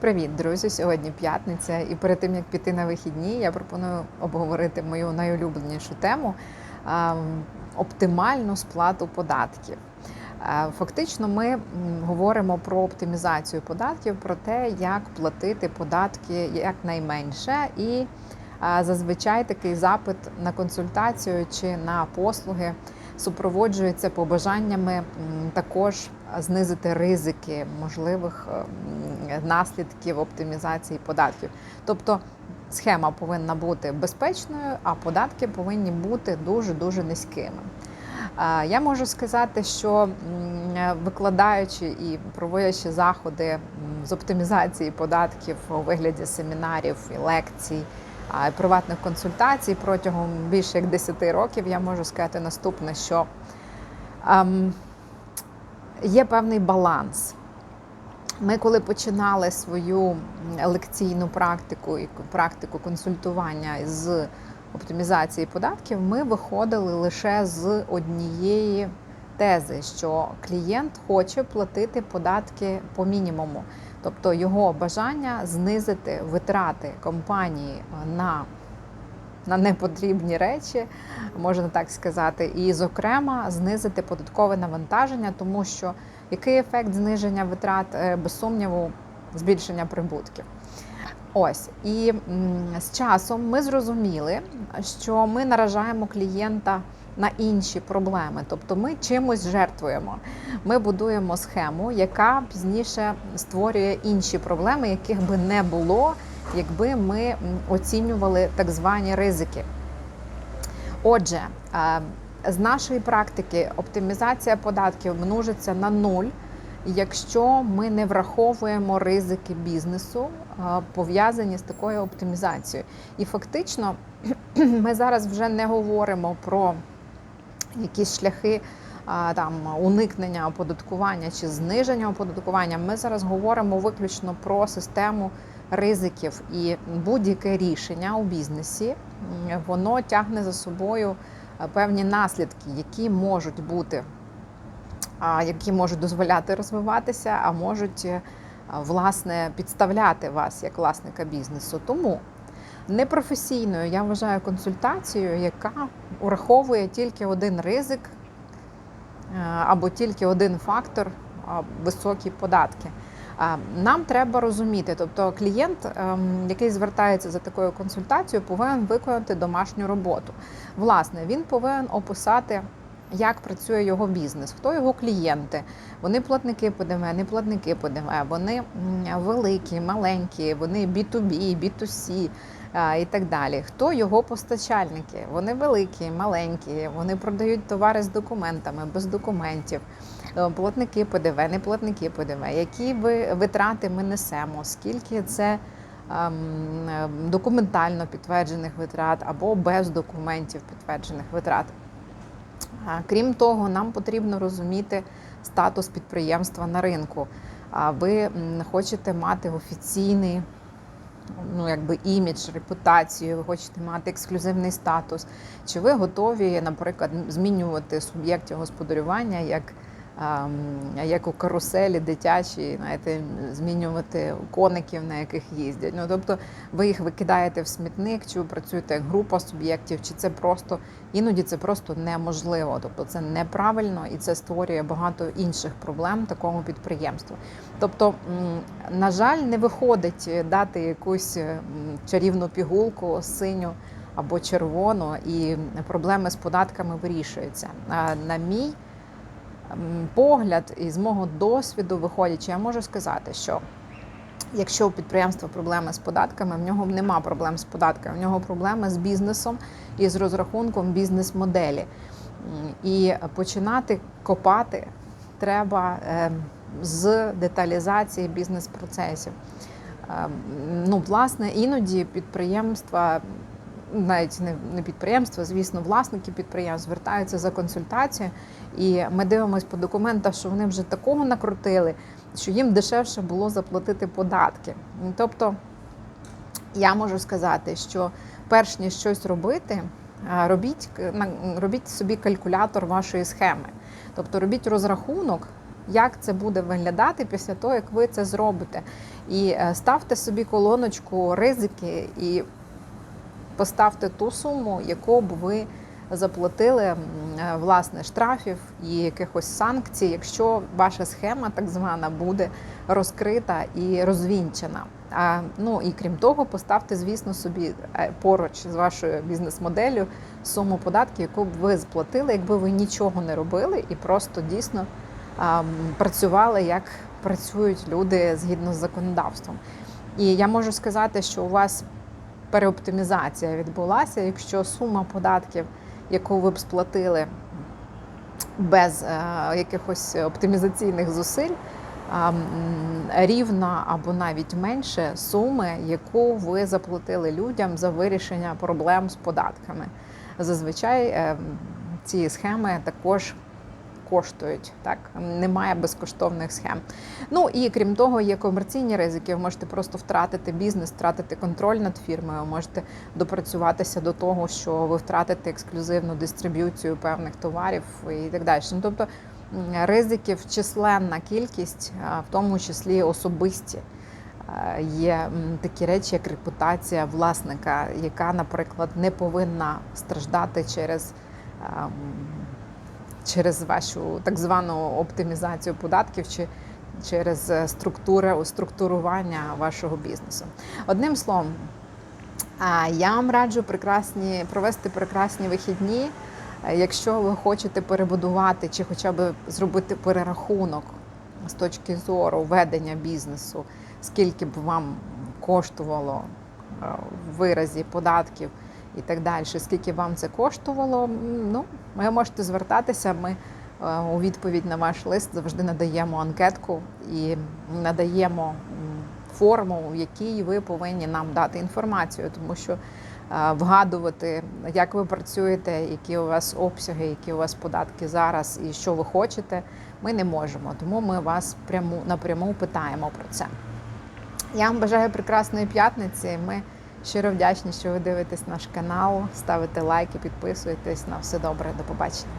Привіт, друзі! Сьогодні п'ятниця, і перед тим як піти на вихідні, я пропоную обговорити мою найулюбленішу тему оптимальну сплату податків. Фактично, ми говоримо про оптимізацію податків, про те, як платити податки якнайменше, і зазвичай такий запит на консультацію чи на послуги супроводжується побажаннями також знизити ризики можливих наслідків оптимізації податків. Тобто схема повинна бути безпечною, а податки повинні бути дуже дуже низькими. Я можу сказати, що викладаючи і проводячи заходи з оптимізації податків у вигляді семінарів лекцій, приватних консультацій протягом більше як 10 років, я можу сказати наступне, що ем, є певний баланс. Ми, коли починали свою лекційну практику і практику консультування з оптимізації податків, ми виходили лише з однієї тези, що клієнт хоче платити податки по мінімуму, тобто його бажання знизити витрати компанії на на непотрібні речі, можна так сказати, і, зокрема, знизити податкове навантаження, тому що який ефект зниження витрат, Е, без сумніву, збільшення прибутків. Ось і з часом ми зрозуміли, що ми наражаємо клієнта на інші проблеми, тобто ми чимось жертвуємо. Ми будуємо схему, яка пізніше створює інші проблеми, яких би не було, якби ми оцінювали так звані ризики. Отже, е, з нашої практики оптимізація податків множиться на нуль, якщо ми не враховуємо ризики бізнесу, е, пов'язані з такою оптимізацією. І фактично ми зараз вже не говоримо про якісь шляхи там уникнення оподаткування чи зниження оподаткування. Ми зараз говоримо виключно про систему ризиків і будь-яке рішення у бізнесі воно тягне за собою е, певні наслідки, які можуть бути, які можуть дозволяти розвиватися, а можуть е, власне підставляти вас як власника бізнесу. Тому непрофесійною я вважаю консультацію, яка ураховує тільки один ризик е, або тільки один фактор високі податки. Нам треба розуміти, тобто клієнт, ем, який звертається за такою консультацією, повинен виконати домашню роботу. Власне, він повинен описати. Як працює його бізнес, хто його клієнти? Вони платники ПДВ, не платники ПДВ, вони великі, маленькі, вони B2B, B2C і так далі. Хто його постачальники? Вони великі, маленькі, вони продають товари з документами, без документів. Е, Платники ПДВ, не платники ПДВ. Які витрати ми несемо? Скільки це ем, е, документально підтверджених витрат або без документів підтверджених витрат? Крім того, нам потрібно розуміти статус підприємства на ринку. А ви хочете мати офіційний ну, якби імідж, репутацію, ви хочете мати ексклюзивний статус. Чи ви готові, наприклад, змінювати суб'єктів господарювання як, як у каруселі дитячі, знаєте, змінювати коників, на яких їздять? Ну, тобто ви їх викидаєте в смітник, чи ви працюєте як група суб'єктів, чи це просто іноді це просто неможливо. Тобто це неправильно і це створює багато інших проблем такому підприємству. Тобто, на жаль, не виходить дати якусь чарівну пігулку синю або червону, і проблеми з податками вирішуються. На мій погляд і з мого досвіду виходячи, я можу сказати, що Якщо у підприємства проблеми з податками, в нього нема проблем з податками, в нього проблеми з бізнесом і з розрахунком бізнес-моделі. І починати копати треба е, з деталізації бізнес-процесів. Е, Ну, власне, іноді підприємства, навіть не, підприємства, звісно, власники підприємств звертаються за консультацією, і ми дивимося по документах, що вони вже такого накрутили, що їм дешевше було заплатити податки. Тобто я можу сказати, що перш ніж щось робити, робіть, робіть собі калькулятор вашої схеми. Тобто робіть розрахунок, як це буде виглядати після того, як ви це зробите. І е, ставте собі колоночку ризики і поставте ту суму, яку б ви заплатили е, власне штрафів і якихось санкцій, якщо ваша схема так звана буде розкрита і розвінчена. А ну і крім того, поставте, звісно, собі е, поруч з вашою бізнес-моделлю суму податків, яку б ви сплатили, якби ви нічого не робили і просто дійсно а, працювали, як працюють люди згідно з законодавством. І я можу сказати, що у вас переоптимізація відбулася, якщо сума податків, яку ви б сплатили без е, якихось оптимізаційних зусиль, рівна або навіть менше суми, яку ви заплатили людям за вирішення проблем з податками. Зазвичай е, ці схеми також коштують. Так немає безкоштовних схем. Ну і крім того, є комерційні ризики. Ви можете просто втратити бізнес, втратити контроль над фірмою, можете допрацюватися до того, що ви втратите ексклюзивну дистриб'юцію певних товарів і так далі. Ну, тобто ризиків численна кількість, в тому числі особисті. Є такі речі, як репутація власника, яка, наприклад, не повинна страждати через через вашу так звану оптимізацію податків чи через е, структуру, структурування вашого бізнесу. Одним словом, я вам раджу прекрасні провести прекрасні вихідні. Е, Якщо ви хочете перебудувати чи хоча б зробити перерахунок з точки зору ведення бізнесу, скільки б вам коштувало е, виразі податків і так далі, скільки вам це коштувало, ну, ви можете звертатися. Ми е, у відповідь на ваш лист завжди надаємо анкетку і надаємо форму, в якій ви повинні нам дати інформацію, тому що е, вгадувати, як ви працюєте, які у вас обсяги, які у вас податки зараз і що ви хочете, ми не можемо. Тому ми вас пряму напряму питаємо про це. Я вам бажаю прекрасної п'ятниці. Ми щиро вдячні, що ви дивитесь наш канал, ставите лайки, підписуєтесь. На все добре, до побачення.